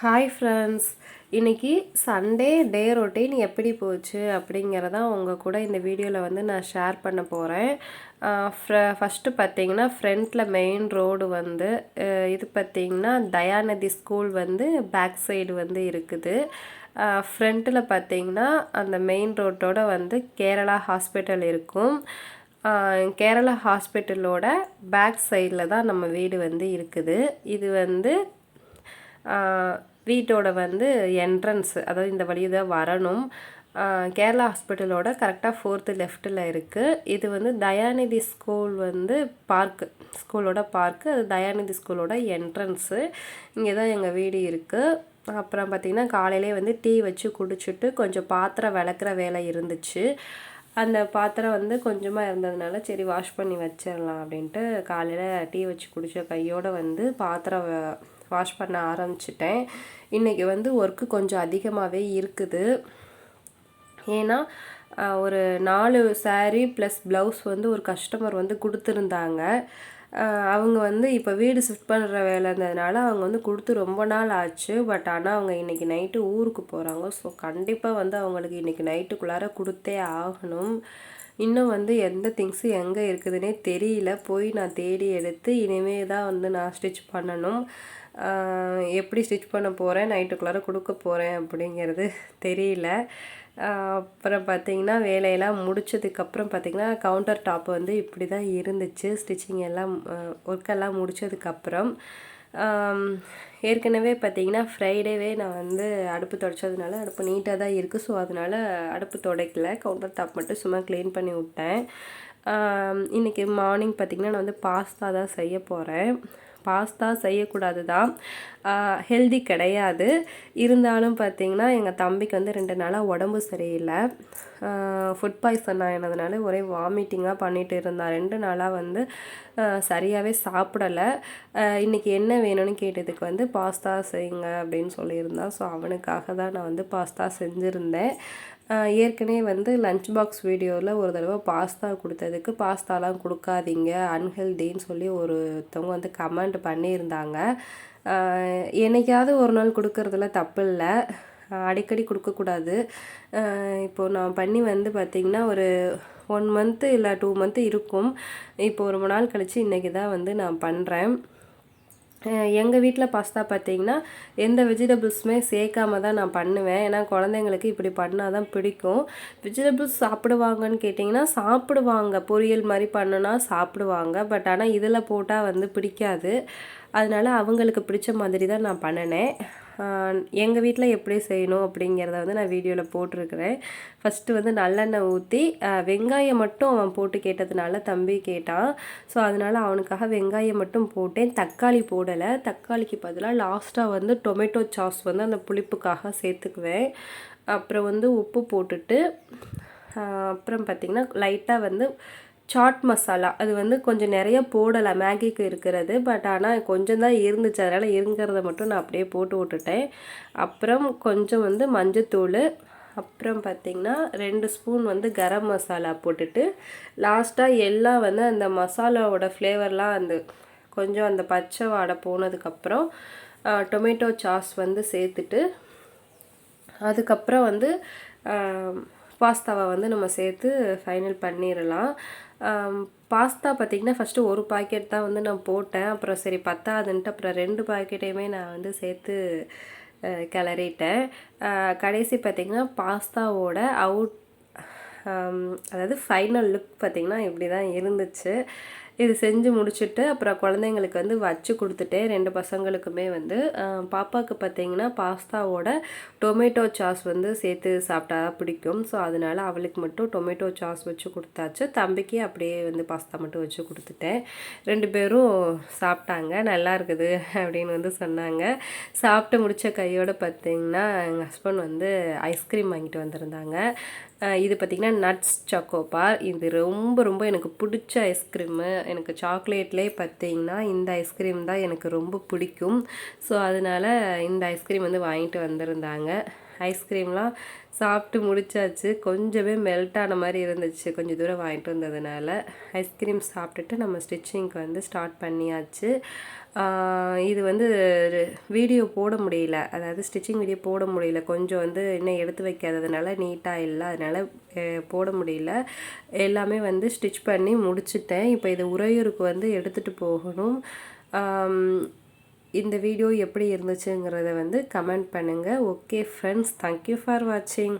Hi friends இன்றைக்கி Sunday day routine எப்படி போச்சு அப்படிங்கிறத உங்கள் கூட இந்த வீடியோவில் வந்து நான் ஷேர் பண்ண போகிறேன் ஃபஸ்ட்டு பார்த்தீங்கன்னா ஃப்ரண்ட்டில் மெயின் ரோடு வந்து இது பார்த்தீங்கன்னா தயாநிதி ஸ்கூல் வந்து பேக் சைடு வந்து இருக்குது. ஃப்ரண்ட்டில் பார்த்தீங்கன்னா அந்த மெயின் ரோட்டோட வந்து கேரளா ஹாஸ்பிட்டல் இருக்கும். கேரளா ஹாஸ்பிட்டலோட பேக் சைடில் தான் நம்ம வீடு வந்து இருக்குது. இது வந்து வீட்டோட வந்து என்ட்ரன்ஸ் அதாவது இந்த வழியை தான் வரணும். கேரளா ஹாஸ்பிட்டலோட கரெக்டாக ஃபோர்த்து லெஃப்ட்டில் இருக்குது இது வந்து தயாநிதி ஸ்கூல் வந்து பார்க்கு ஸ்கூலோட பார்க்கு அது தயாநிதி ஸ்கூலோட என்ட்ரன்ஸு இங்கே தான் எங்கள் வீடு இருக்குது அப்புறம் பார்த்திங்கன்னா காலையிலே வந்து டீ வச்சு குடிச்சிட்டு கொஞ்சம் பாத்திரம் விளக்குற வேலை இருந்துச்சு. அந்த பாத்திரம் வந்து கொஞ்சமாக இருந்ததுனால சரி வாஷ் பண்ணி வச்சிடலாம் அப்படின்ட்டு காலையில் டீ வச்சு குடித்த கையோடு வந்து பாத்திரம் வாஷ் பண்ண ஆரம்பிச்சிட்டேன். இன்றைக்கி வந்து ஒர்க்கு கொஞ்சம் அதிகமாகவே இருக்குது. ஏன்னா ஒரு நாலு சாரீ ப்ளஸ் ப்ளவுஸ் வந்து ஒரு கஸ்டமர் வந்து கொடுத்துருந்தாங்க. அவங்க வந்து இப்போ வீடு ஷிஃப்ட் பண்ணுற வேலை இருந்ததுனால அவங்க வந்து கொடுத்து ரொம்ப நாள் ஆச்சு. பட் ஆனால் அவங்க இன்றைக்கி நைட்டு ஊருக்கு போகிறாங்க ஸோ கண்டிப்பாக வந்து அவங்களுக்கு இன்றைக்கி நைட்டுக்குள்ளார கொடுத்தே ஆகணும். இன்னும் வந்து எந்த திங்ஸு எங்கே இருக்குதுன்னே தெரியல. போய் நான் தேடி எடுத்து இனிமே தான் வந்து நான் ஸ்டிச் பண்ணணும். எப்படி ஸ்டிச் பண்ண போகிறேன் நைட்டுக்குள்ளார கொடுக்க போகிறேன் அப்படிங்கிறது தெரியல. அப்புறம் பார்த்திங்கன்னா வேலையெல்லாம் முடிச்சதுக்கப்புறம் பார்த்திங்கன்னா கவுண்டர் டாப் வந்து இப்படி தான் இருந்துச்சு. ஸ்டிச்சிங் எல்லாம் ஒர்க்கெல்லாம் முடிச்சதுக்கப்புறம் ஏற்கனவே பார்த்திங்கன்னா ஃப்ரைடேவே நான் வந்து அடுப்பு துடைச்சதுனால அடுப்பு நீட்டாக தான் இருக்குது ஸோ அதனால அடுப்பு துடைக்கல. கவுண்டர் டாப் மட்டும் சும்மா க்ளீன் பண்ணி விட்டேன். இன்றைக்கி இன்னைக்கு மார்னிங் பார்த்தீங்கன்னா நான் வந்து பாஸ்தா தான் செய்ய போகிறேன் பாஸ்தா செய்யக்கூடாது தான் ஹெல்தி கிடையாது. இருந்தாலும் பார்த்தீங்கன்னா எங்கள் தம்பிக்கு வந்து ரெண்டு நாளாக உடம்பு சரியில்லை. ஃபுட் பாய்சன் ஆனதுனால ஒரே வாமிட்டிங்காக பண்ணிட்டு இருந்தான். ரெண்டு நாளாக வந்து சரியாகவே சாப்பிடலை. இன்றைக்கி என்ன வேணும்னு கேட்டதுக்கு வந்து பாஸ்தா செய்யுங்க அப்படின்னு சொல்லியிருந்தான். ஸோ அவனுக்காக தான் நான் வந்து பாஸ்தா செஞ்சுருந்தேன். ஏற்கனவே வந்து லஞ்ச் பாக்ஸ் வீடியோவில் ஒரு தடவை பாஸ்தா கொடுத்ததுக்கு பாஸ்தாலாம் கொடுக்காதீங்க அன்ஹெல்தின்னு சொல்லி ஒருத்தவங்க வந்து கமெண்ட் பண்ணியிருந்தாங்க. என்னைக்காவது ஒரு நாள் கொடுக்கறதுல தப்பு இல்லை. அடிக்கடி கொடுக்கக்கூடாது இப்போது இப்போ நான் பண்ணி வந்து பார்த்திங்கன்னா ஒரு ஒன் மந்த்து இல்லை டூ மந்த்து இருக்கும். இப்போ ஒரு நாள் கழித்து இன்றைக்கி தான் வந்து நான் பண்ணுறேன் எங்கள் வீட்டில் பாஸ்தா பார்த்தீங்கன்னா எந்த வெஜிடபிள்ஸுமே சேர்க்காம தான் நான் பண்ணுவேன். ஏன்னா குழந்தைங்களுக்கு இப்படி பண்ணால் தான் பிடிக்கும். வெஜிடபிள்ஸ் சாப்பிடுவாங்கன்னு கேட்டிங்கன்னா சாப்பிடுவாங்க. பொரியல் மாதிரி பண்ணுனா சாப்பிடுவாங்க. பட் ஆனால் இதில் போட்டால் வந்து பிடிக்காது. அதனால் அவங்களுக்கு பிடிச்ச மாதிரி தான் நான் பண்ணினேன். எங்கள் வீட்டில் எப்படி செய்யணும் அப்படிங்கிறத வந்து நான் வீடியோவில் போட்டிருக்கிறேன். ஃபஸ்ட்டு வந்து நல்லெண்ணெய் ஊற்றி வெங்காயம் மட்டும் அவன் போட்டு கேட்டதுனால தம்பி கேட்டான். ஸோ அதனால் அவனுக்காக வெங்காயம் மட்டும் போட்டேன். தக்காளி போடலை. தக்காளிக்கு பதிலாக லாஸ்ட்டாக வந்து டொமேட்டோ சாஸ் வந்து அந்த புளிப்புக்காக சேர்த்துக்குவேன். அப்புறம் வந்து உப்பு போட்டுட்டு அப்புறம் பார்த்திங்கன்னா லைட்டாக வந்து சாட் மசாலா அது வந்து கொஞ்சம் நிறைய போடலை. மேகிக்கு இருக்கிறது. பட் ஆனால் கொஞ்சம் தான் இருந்துச்சு. அதனால் இருங்கிறத மட்டும் நான் அப்படியே போட்டு விட்டுட்டேன். அப்புறம் கொஞ்சம் வந்து மஞ்சத்தூள். அப்புறம் பார்த்திங்கன்னா ரெண்டு ஸ்பூன் வந்து கரம் மசாலா போட்டுட்டு லாஸ்ட்டாக எல்லாம் வந்து அந்த மசாலாவோட ஃப்ளேவர்லாம் அந்த கொஞ்சம் அந்த பச்சை வாடை போனதுக்கப்புறம் டொமேட்டோ சாஸ் வந்து சேர்த்துட்டு அதுக்கப்புறம் வந்து பாஸ்தாவை வந்து நம்ம சேர்த்து ஃபைனல் பண்ணிடலாம். பாஸ்தா பார்த்திங்கன்னா ஃபஸ்ட்டு ஒரு பாக்கெட் தான் வந்து நான் போட்டேன். அப்புறம் சரி பத்தாதுன்ட்டு அப்புறம் ரெண்டு பாக்கெட்டையுமே நான் வந்து சேர்த்து கிளறிட்டேன். கடைசி பார்த்திங்கன்னா பாஸ்தாவோட அவுட் அதாவது ஃபைனல் லுக் பார்த்திங்கன்னா இப்படி தான் இருந்துச்சு. இது செஞ்சு முடிச்சுட்டு அப்புறம் குழந்தைங்களுக்கு வந்து வச்சு கொடுத்துட்டேன் ரெண்டு பசங்களுக்குமே வந்து பாப்பாவுக்கு பார்த்தீங்கன்னா பாஸ்தாவோட டொமேட்டோ சாஸ் வந்து சேர்த்து சாப்பிட்டா பிடிக்கும். ஸோ அதனால அவளுக்கு மட்டும் டொமேட்டோ சாஸ் வச்சு கொடுத்தாச்சு. தம்பிக்கு அப்படியே வந்து பாஸ்தா மட்டும் வச்சு கொடுத்துட்டேன். ரெண்டு பேரும் சாப்பிட்டாங்க. நல்லா இருக்குது அப்படின்னு வந்து சொன்னாங்க. சாப்பிட்டு முடிச்ச கையோடு பார்த்தீங்கன்னா எங்கள் ஹஸ்பண்ட் வந்து ஐஸ்கிரீம் வாங்கிட்டு வந்திருந்தாங்க. இது பார்த்திங்கன்னா நட்ஸ் சாக்கோபார் இது ரொம்ப ரொம்ப எனக்கு பிடிச்ச ஐஸ்கிரீமு எனக்கு சாக்லேட்லேயே பார்த்தீங்கன்னா இந்த ஐஸ்கிரீம் தான் எனக்கு ரொம்ப பிடிக்கும். ஸோ அதனால் இந்த ஐஸ்கிரீம் வந்து வாங்கிட்டு வந்திருந்தாங்க. ஐஸ்கிரீம்லாம் சாப்பிட்டு முடிச்சாச்சு. கொஞ்சமே மெல்ட் ஆன மாதிரி இருந்துச்சு. கொஞ்சம் தூரம் வாங்கிட்டு வந்ததுனால ஐஸ்கிரீம் சாப்பிட்டுட்டு நம்ம ஸ்டிச்சிங்க்கு வந்து ஸ்டார்ட் பண்ணியாச்சு. இது வந்து வீடியோ போட முடியல. அதாவது ஸ்டிச்சிங் வீடியோ போட முடியல. கொஞ்சம் வந்து இன்னும் எடுத்து வைக்காததுனால நீட்டாக இல்லை. அதனால் போட முடியல. எல்லாமே வந்து ஸ்டிச் பண்ணி முடிச்சுட்டேன். இப்போ இது உறையூருக்கு வந்து எடுத்துகிட்டு போகணும். இந்த வீடியோ எப்படி இருந்துச்சுங்கிறத வந்து கமெண்ட் பண்ணுங்கள் ஓகே ஃப்ரெண்ட்ஸ். தேங்க்யூ ஃபார் வாட்சிங்